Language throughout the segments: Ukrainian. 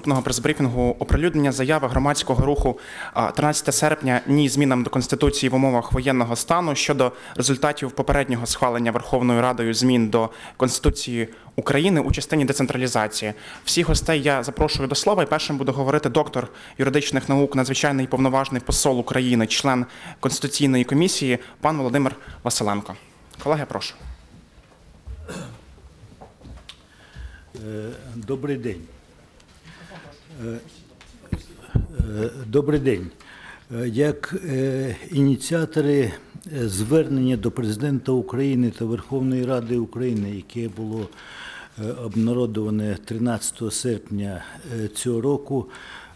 наступного прес-брифінгу оприлюднення заяви громадського руху а, 13 серпня ні змінам до конституції в умовах воєнного стану щодо результатів попереднього схвалення Верховною Радою змін до Конституції України у частині децентралізації. Всіх гостей я запрошую до слова. І першим буде говорити доктор юридичних наук, надзвичайний повноважний посол України, член конституційної комісії, пан Володимир Василенко. Колеги, прошу. Е, Добрий день. Добрий день. Як е, ініціатори е, звернення до президента України та Верховної Ради України, яке було е, обнародоване 13 серпня цього року,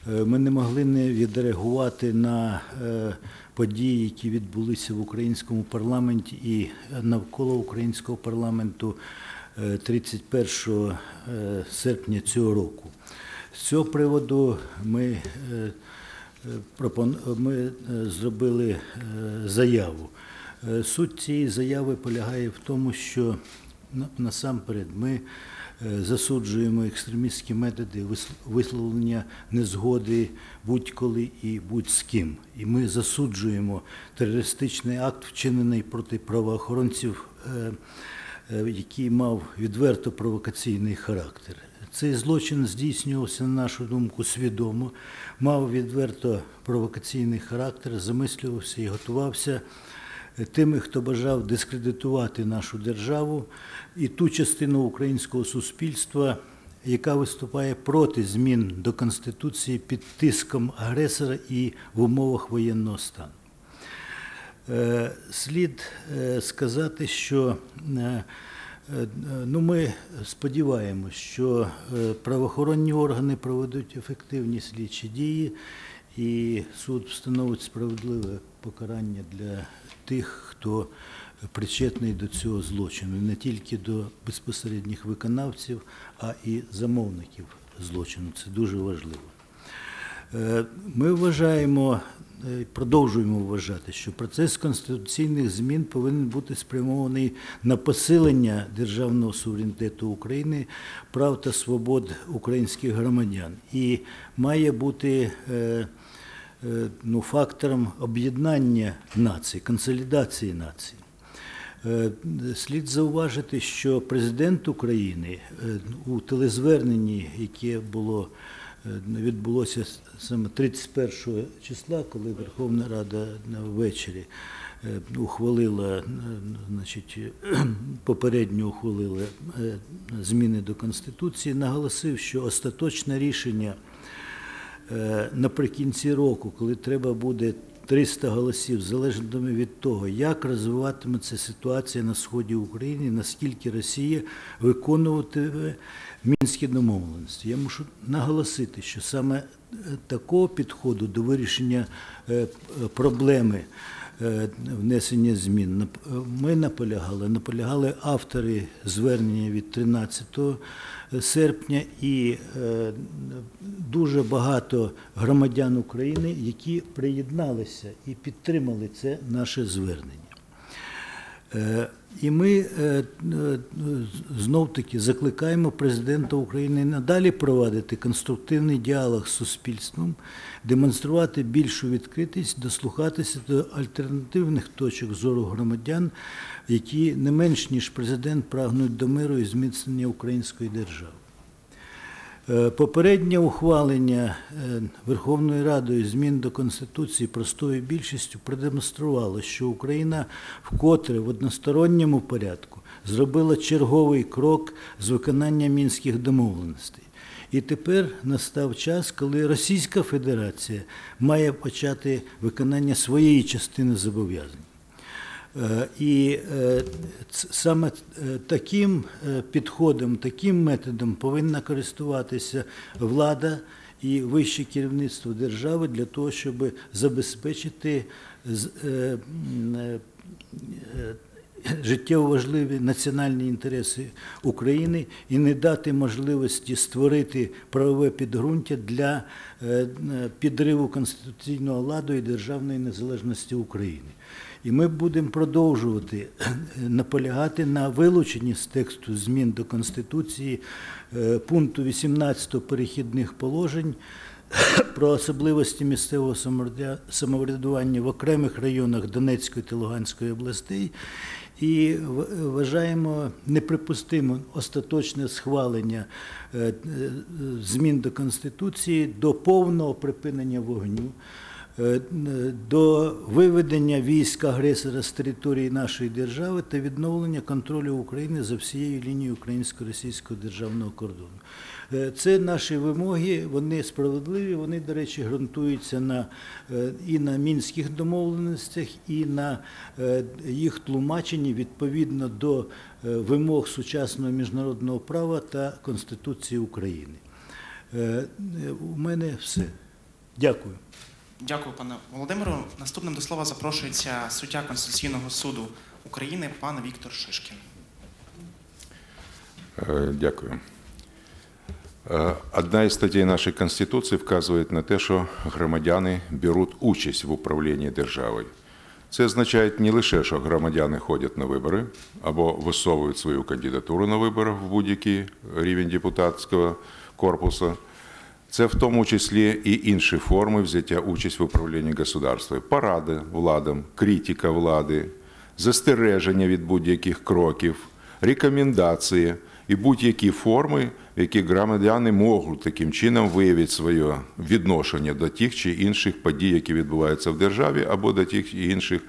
ми не могли не відреагувати на події, які відбулися в українському парламенті і навколо українського парламенту е, 31 е, серпня цього року. З цього приводу ми, е, ми е, зробили е, заяву. Суть цієї заяви полягає в тому, що насамперед ми засуджуємо екстремістські методи висловлення незгоди будь-коли і будь-з ким. І ми засуджуємо терористичний акт, вчинений проти правоохоронців, який мав відверто провокаційний характер. Цей злочин здійснювався, на нашу думку, свідомо, мав відверто провокаційний характер, замислювався і готувався тими, хто бажав дискредитувати нашу державу і ту частину українського суспільства, яка виступає проти змін до Конституції під тиском агресора і в умовах воєнного стану. Е, Слід е, сказати, що е, ну, ми сподіваємося, що е, правоохоронні органи проведуть ефективні слідчі дії, і суд встановить справедливе покарання для тих, хто причетний до цього злочину, не тільки до безпосередніх виконавців, а і замовників злочину. Це дуже важливо. Е, Ми вважаємо, е, продовжуємо вважати, що процес конституційних змін повинен бути спрямований на посилення державного суверенітету України, прав та свобод українських громадян і має бути е, ну, фактором об'єднання націй, консолідації націй. Е, Слід зауважити, що президент України у телезверненні, яке було відбулося саме 31 числа, коли Верховна Рада ввечері е, ухвалила, е, значить, попередньо ухвалила е, зміни до Конституції, наголосив, що остаточне рішення е, наприкінці року, коли треба буде 300 голосів, залежно від того, як розвиватиметься ситуація на сході України, наскільки Росія виконуватиме мінські домовленості. Я мушу наголосити, що саме е, такого підходу до вирішення е, проблеми е, внесення змін ми наполягали, наполягали автори звернення від 13 серпня і дуже багато громадян України, які приєдналися і підтримали це наше звернення. Е, І ми е, е, знов-таки закликаємо президента України надалі провадити конструктивний діалог з суспільством, демонструвати більшу відкритість, дослухатися до альтернативних точок зору громадян, які не менш ніж президент прагнуть до миру і зміцнення української держави. Е, Попереднє ухвалення е, Верховною Радою змін до Конституції простою більшістю продемонструвало, що Україна вкотре в односторонньому порядку зробила черговий крок з виконання мінських домовленостей. І тепер настав час, коли Російська Федерація має почати виконання своєї частини зобов'язань. Е, І е, саме е, таким підходом, таким методом повинна користуватися влада і вище керівництво держави для того, щоб забезпечити життєво важливі національні інтереси України і не дати можливості створити правове підґрунтя для підриву конституційного ладу і державної незалежності України. І ми будемо продовжувати наполягати на вилученні з тексту змін до Конституції е, пункту 18 перехідних положень про особливості місцевого самоврядування в окремих районах Донецької та Луганської областей. І вважаємо неприпустимим остаточне схвалення е, е, змін до Конституції до повного припинення вогню, е, до виведення військ агресора з території нашої держави та відновлення контролю України за всією лінією українсько-російського державного кордону. Е, Це наші вимоги, вони справедливі, вони, до речі, ґрунтуються на, е, і на мінських домовленостях, і на е, їх тлумаченні відповідно до е, вимог сучасного міжнародного права та Конституції України. Е, е, У мене все. Дякую. Дякую, пане Володимиру. Наступним до слова запрошується суддя Конституційного суду України пан Віктор Шишкін. Е, Дякую. Е, Одна із статей нашої Конституції вказує на те, що громадяни беруть участь в управлінні державою. Це означає не лише, що громадяни ходять на вибори або висовують свою кандидатуру на виборах в будь-який рівень депутатського корпусу. Це в тому числі і інші форми взяття участь в управлінні государством. Поради владам, критика влади, застереження від будь-яких кроків, рекомендації і будь-які форми, які громадяни можуть таким чином виявити своє відношення до тих чи інших подій, які відбуваються в державі, або до тих чи інших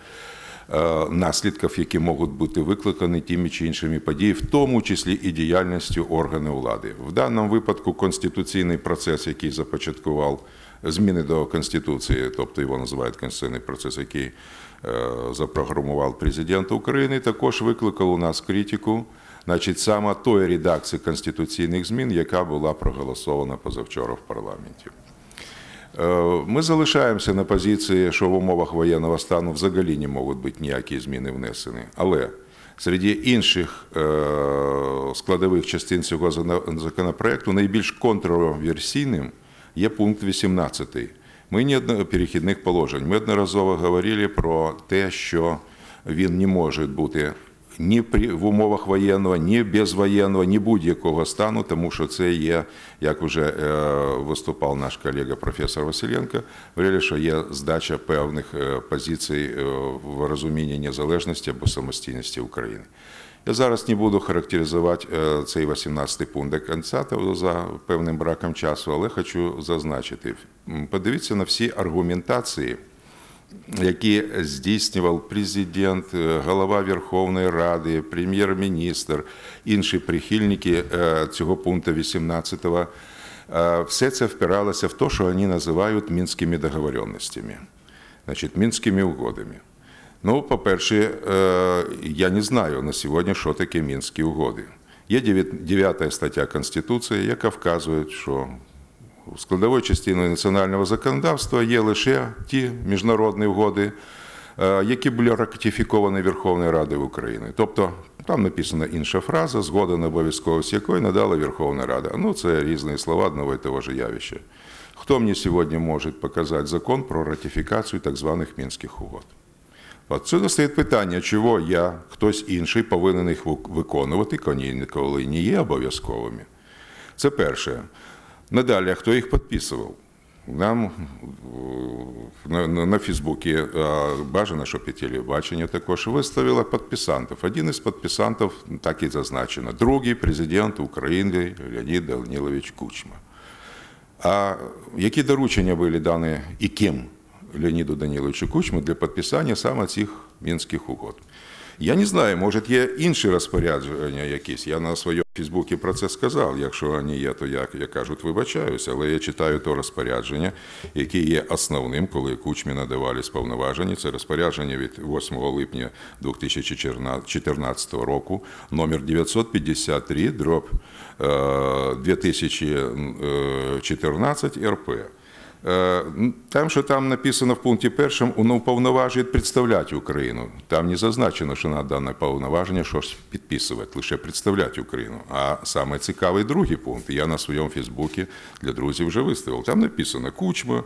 наслідків, які можуть бути викликані тими чи іншими подіями, в тому числі і діяльністю органів влади. В даному випадку конституційний процес, який започаткував зміни до Конституції, тобто його називають конституційний процес, який е, запрограмував президент України, також викликав у нас критику. Значить, саме тої редакції конституційних змін, яка була проголосована позавчора в парламенті. Е, Ми залишаємося на позиції, що в умовах воєнного стану взагалі не можуть бути ніякі зміни внесені. Але серед інших е, складових частин цього законопроекту найбільш контроверсійним є пункт 18. Ми неодно- перехідних положень. Ми одноразово говорили про те, що він не може бути ні при в умовах воєнного, ні безвоєнного, ні будь-якого стану, тому що це є, як вже е, виступав наш колега професор Василенко, говорили, що є здача певних е, позицій е, в розумінні незалежності або самостійності України. Я зараз не буду характеризувати цей 18-й пункт до кінця за певним браком часу, але хочу зазначити. Подивіться на всі аргументації які здійснював президент, е, голова Верховної Ради, прем'єр-міністр, інші прихильники е, цього пункту 18 е, все це впиралося в те, що вони називають мінськими договоренностями, значить, мінськими угодами. Ну, по-перше, я не знаю на сьогодні, що таке мінські угоди. Є 9 стаття Конституції, яка вказує, що складовою частиною національного законодавства є лише ті міжнародні угоди, е, які були ратифіковані Верховною Радою України. Тобто там написана інша фраза, згода на обов'язковість якої надала Верховна Рада. Ну, це різні слова одного і того ж явища. Хто мені сьогодні може показати закон про ратифікацію так званих мінських угод? Отсюди стоїть питання, чого я, хтось інший повинен їх виконувати, коли не є обов'язковими. Це перше. Надалі, а хто їх підписував? Нам е, на, на, на Фейсбуці а, бажано, щоб і телебачення також виставило підписантів. Один із підписантів так і зазначено. Другий президент України Леонід Данилович Кучма. А які доручення були дані і ким Леоніду Даниловичу Кучму для підписання саме цих мінських угод? Я не знаю, може є інші розпорядження якісь. Я на своєму Фейсбуці про це сказав. Якщо вони є, то я, я кажуть, вибачаюся, але я читаю то розпорядження, яке є основним, коли Кучмі надавались повноваження. Це розпорядження від 8 липня 2014 року, номер 953, дроб е, 2014 РП. Е, Там, що там написано в пункті першому, воно уповноважує представляти Україну. Там не зазначено, що на дане повноваження щось підписувати, лише представляти Україну. А саме цікавий другий пункт. Я на своєму Фейсбуці для друзів вже виставив. Там написано Кучма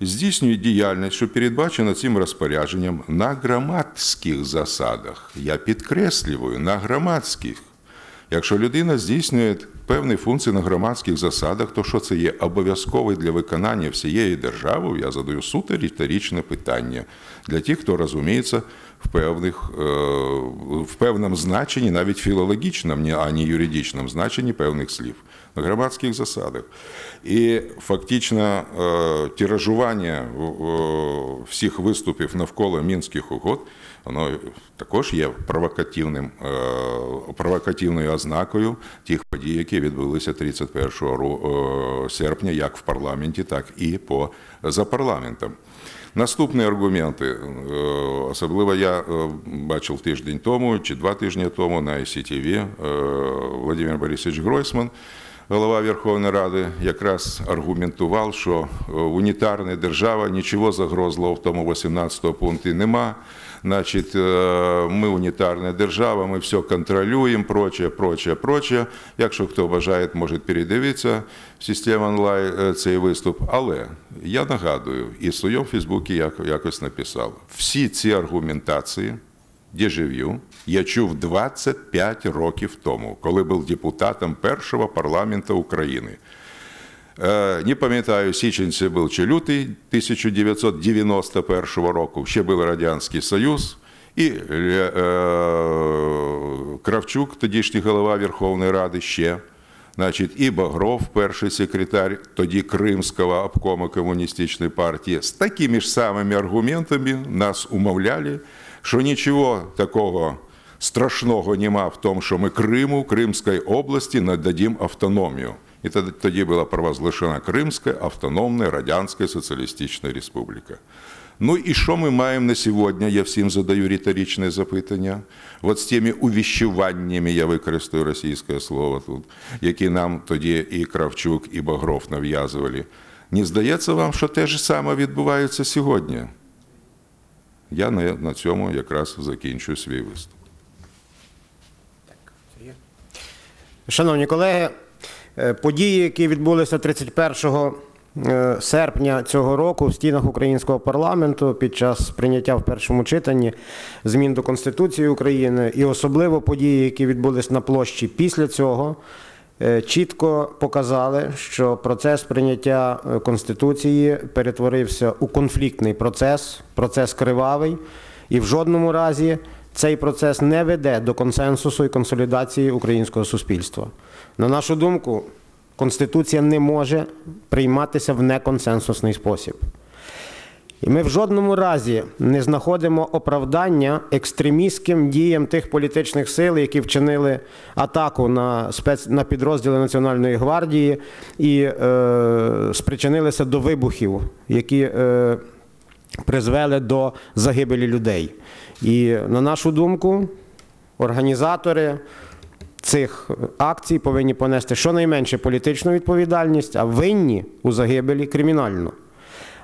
здійснює діяльність, що передбачена цим розпорядженням на громадських засадах. Я підкреслюю, на громадських. Якщо людина здійснює певні функції на громадських засадах, то що це є обов'язковий для виконання всієї держави? Я задаю суто риторичне питання для тих, хто розуміється в певних е, в певному значенні, навіть філологічному, а не юридичному значенні певних слів на громадських засадах. І фактично е, тиражування е, всіх виступів навколо мінських угод воно також є провокативним, е, провокативною ознакою тих подій, які відбулися 31 е, серпня, як в парламенті, так і по, за парламентом. Наступні аргументи, е, особливо я бачив тиждень тому чи два тижні тому на ICTV, Владимир Борисович Гройсман, голова Верховної Ради, якраз аргументував, що е, унітарна держава нічого загрозливого в тому 18 пункті нема. Значить, е, ми унітарна держава, ми все контролюємо, прочее, прочее, прочее. Якщо хто бажає, може передивитися в систему онлайн е, цей виступ. Але я нагадую, і в своєму Фейсбуці я якось написав, всі ці аргументації дежавю я чув 25 років тому, коли був депутатом першого парламенту України. Е, Не пам'ятаю, січень це був чи лютий 1991 року, ще був Радянський Союз, і е, Кравчук, тодішній голова Верховної Ради, ще. Значить, і Багров, перший секретар тоді Кримського обкому комуністичної партії, з такими ж самими аргументами нас умовляли, що нічого такого страшного нема в тому, що ми Криму, Кримській області нададим автономію. І тоді- була провозглашена Кримська автономна Радянська Соціалістична Республіка. Ну і що ми маємо на сьогодні? Я всім задаю риторичне запитання. От з тими увіщуваннями, я використаю російське слово тут, які нам тоді і Кравчук, і Багров нав'язували. Не здається вам, що те ж саме відбувається сьогодні? Я на, цьому якраз закінчую свій виступ. Шановні колеги, е, події, які відбулися 31 е, серпня цього року в стінах українського парламенту під час прийняття в першому читанні змін до Конституції України, і особливо події, які відбулись на площі після цього, чітко показали, що процес прийняття е, Конституції перетворився у конфліктний процес, процес кривавий, і в жодному разі цей процес не веде до консенсусу і консолідації українського суспільства. На нашу думку, Конституція не може прийматися в неконсенсусний спосіб. І ми в жодному разі не знаходимо оправдання екстремістським діям тих політичних сил, які вчинили атаку на спец... на підрозділи Національної гвардії і е... спричинилися до вибухів, які е... призвели до загибелі людей. І на нашу думку, організатори цих акцій повинні понести щонайменше політичну відповідальність, а винні у загибелі кримінальну.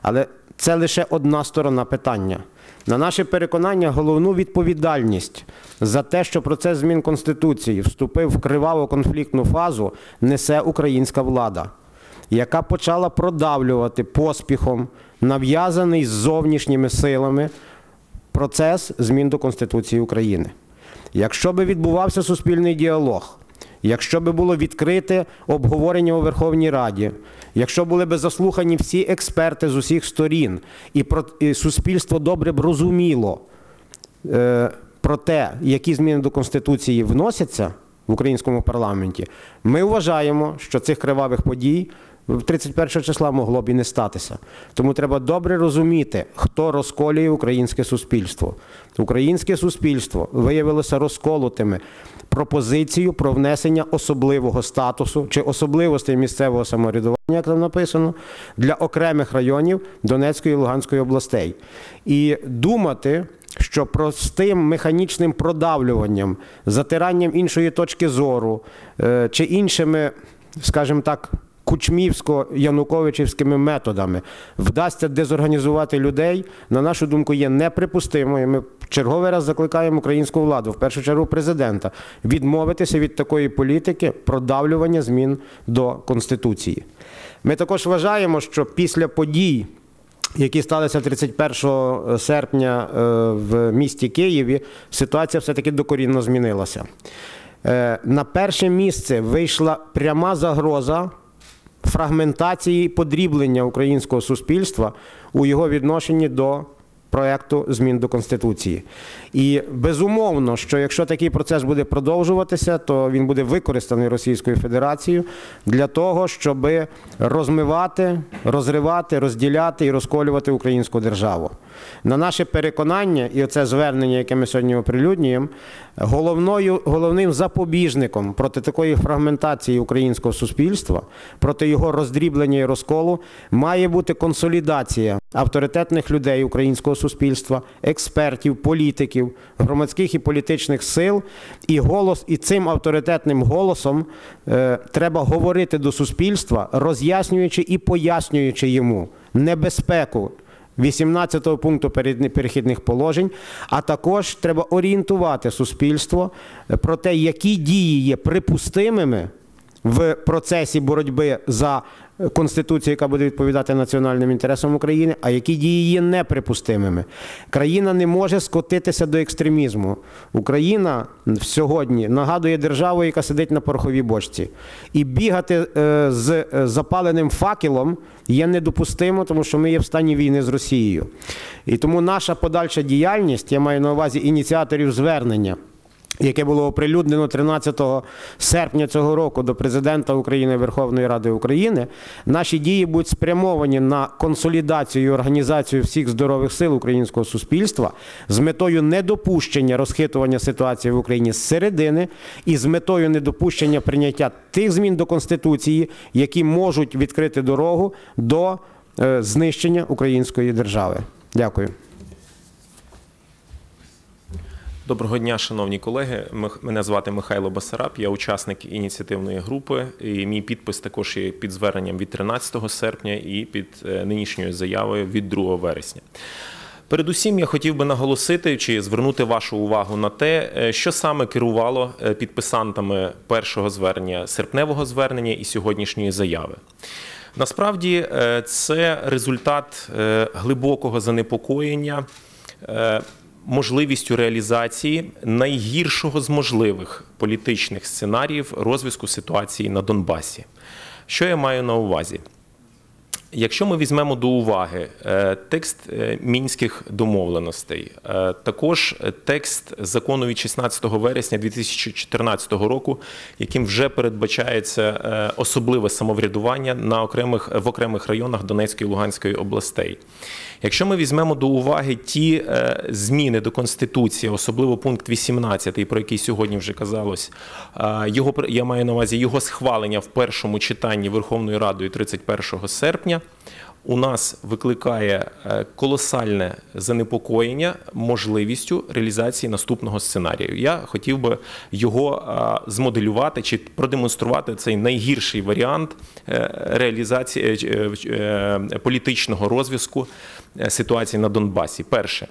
Але це лише одна сторона питання. На наше переконання, головну відповідальність за те, що процес змін Конституції вступив в криваву конфліктну фазу, несе українська влада, яка почала продавлювати поспіхом нав'язаний з зовнішніми силами процес змін до Конституції України. Якщо би відбувався суспільний діалог, якщо би було відкрите обговорення у Верховній Раді, якщо були б заслухані всі експерти з усіх сторін, і, про, і суспільство добре б розуміло е, про те, які зміни до Конституції вносяться в українському парламенті, ми вважаємо, що цих кривавих подій 31 числа могло б і не статися. Тому треба добре розуміти, хто розколює українське суспільство. Українське суспільство виявилося розколотими пропозицію про внесення особливого статусу чи особливостей місцевого самоврядування, як там написано, для окремих районів Донецької і Луганської областей. І думати, що простим механічним продавлюванням, затиранням іншої точки зору е, чи іншими, скажімо так, кучмівсько-януковичівськими методами вдасться дезорганізувати людей, на нашу думку, є неприпустимою. Ми черговий раз закликаємо українську владу, в першу чергу президента, відмовитися від такої політики продавлювання змін до Конституції. Ми також вважаємо, що після подій, які сталися 31 серпня е, в місті Києві, ситуація все-таки докорінно змінилася. Е, На перше місце вийшла пряма загроза фрагментації подріблення українського суспільства у його відношенні до проекту змін до Конституції. І безумовно, що якщо такий процес буде продовжуватися, то він буде використаний Російською Федерацією для того, щоб розмивати, розривати, розділяти і розколювати українську державу. На наше переконання, і оце звернення, яке ми сьогодні оприлюднюємо, головною, головним запобіжником проти такої фрагментації українського суспільства, проти його роздріблення і розколу, має бути консолідація авторитетних людей українського суспільства, експертів, політиків, громадських і політичних сил. І голос, і цим авторитетним голосом е, треба говорити до суспільства, роз'яснюючи і пояснюючи йому небезпеку 18 пункту перехідних положень, а також треба орієнтувати суспільство е, про те, які дії є припустимими в процесі боротьби за конституцію, яка буде відповідати національним інтересам України, а які дії є неприпустимими. Країна не може скотитися до екстремізму. Україна сьогодні нагадує державу, яка сидить на пороховій бочці. І бігати е, з е, запаленим факелом є недопустимо, тому що ми є в стані війни з Росією. І тому наша подальша діяльність, я маю на увазі ініціаторів звернення яке було оприлюднено 13 серпня цього року до президента України Верховної Ради України, наші дії будуть спрямовані на консолідацію і організацію всіх здорових сил українського суспільства з метою недопущення розхитування ситуації в Україні з середини і з метою недопущення прийняття тих змін до Конституції, які можуть відкрити дорогу до е, знищення української держави. Дякую. Доброго дня, шановні колеги. Мене звати Михайло Басараб, я учасник ініціативної групи. І мій підпис також є під зверненням від 13 серпня і під е, нинішньою заявою від 2 вересня. Передусім, я хотів би наголосити чи звернути вашу увагу на те, е, що саме керувало е, підписантами першого звернення, серпневого звернення і сьогоднішньої заяви. Насправді, це результат глибокого занепокоєння можливістю реалізації найгіршого з можливих політичних сценаріїв розвитку ситуації на Донбасі. Що я маю на увазі? Якщо ми візьмемо до уваги е, текст е, мінських домовленостей, е, також текст закону від 16 вересня 2014 року, яким вже передбачається особливе самоврядування на окремих в окремих районах Донецької і Луганської областей. Якщо ми візьмемо до уваги ті зміни до конституції, особливо пункт 18, про який сьогодні вже казалось, його я маю на увазі його схвалення в першому читанні Верховною Радою 31 серпня. У нас викликає е, колосальне занепокоєння можливістю реалізації наступного сценарію. Я хотів би його е, змоделювати чи продемонструвати цей найгірший варіант е, реалізації політичного розв'язку ситуації на Донбасі. Перше.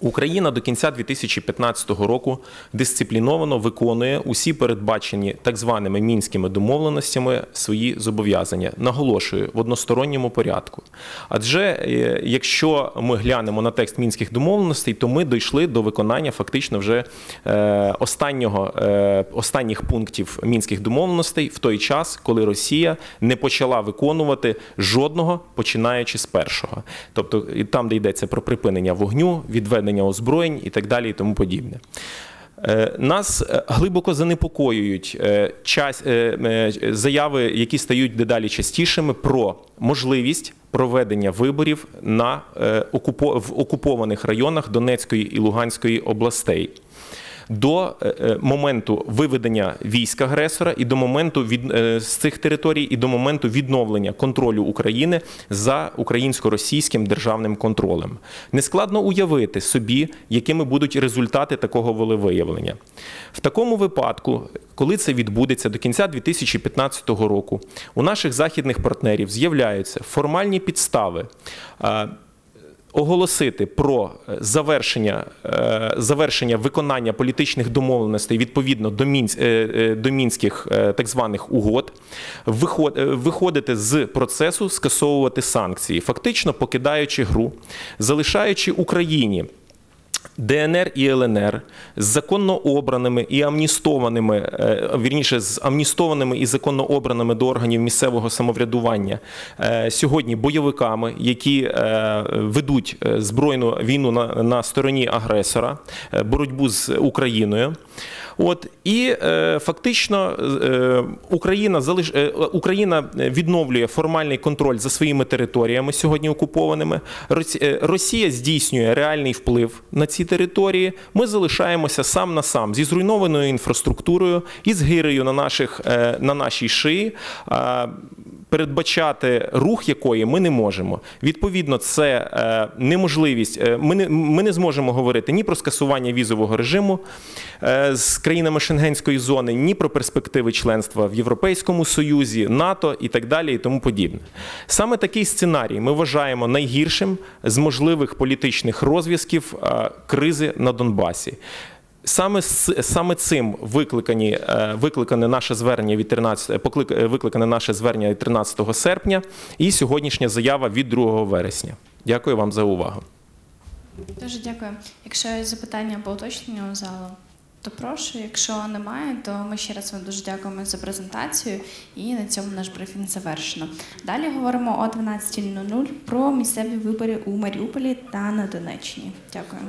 Україна до кінця 2015 року дисципліновано виконує усі передбачені так званими мінськими домовленостями свої зобов'язання. Наголошую в односторонньому порядку. Адже е, якщо ми глянемо на текст мінських домовленостей, то ми дійшли до виконання фактично вже е, останнього е, останніх пунктів мінських домовленостей в той час, коли Росія не почала виконувати жодного, починаючи з першого. Тобто там, де йдеться про припинення вогню, відведення озброєнь і так далі, і тому подібне. Е, Нас е, глибоко занепокоюють е, час, заяви, які стають дедалі частішими про можливість проведення виборів на в окупованих районах Донецької і Луганської областей. До е, е, моменту виведення військ агресора і до моменту від е, з цих територій, і до моменту відновлення контролю України за українсько-російським державним контролем. Нескладно уявити собі, якими будуть результати такого волевиявлення. В такому випадку, коли це відбудеться до кінця 2015 року, у наших західних партнерів з'являються формальні підстави. Оголосити про е, завершення, е, завершення виконання політичних домовленостей відповідно до, мінськ, е, до мінських так званих угод, виход- виходити з процесу, скасовувати санкції, фактично покидаючи гру, залишаючи Україні ДНР і ЛНР з законно обраними і амністованими, е, вірніше, з амністованими і законно обраними до органів місцевого самоврядування е, сьогодні бойовиками, які е, ведуть збройну війну на, на стороні агресора, боротьбу з Україною. От і е, фактично е, Україна залиш е, Україна відновлює формальний контроль за своїми територіями сьогодні окупованими. Е, Росія здійснює реальний вплив на ці території. Ми залишаємося сам на сам зі зруйнованою інфраструктурою і з гирею на наших е, на нашій шиї. А, Передбачати рух якої ми не можемо. Відповідно, це е, неможливість. е, Ми не, ми не зможемо говорити ні про скасування візового режиму е, з країнами Шенгенської зони, ні про перспективи членства в Європейському Союзі, НАТО і так далі, і тому подібне. Саме такий сценарій ми вважаємо найгіршим з можливих політичних розв'язків е, кризи на Донбасі. Саме саме цим викликані е, викликане наше звернення від 13, поклик- е, викликане наше звернення від 13 серпня і сьогоднішня заява від 2 вересня. Дякую вам за увагу. Дуже дякую. Якщо є запитання або уточнення у залу, то прошу. Якщо немає, то ми ще раз вам дуже дякуємо за презентацію. І на цьому наш брифінг завершено. Далі говоримо о 12.00 про місцеві вибори у Маріуполі та на Донеччині. Дякую.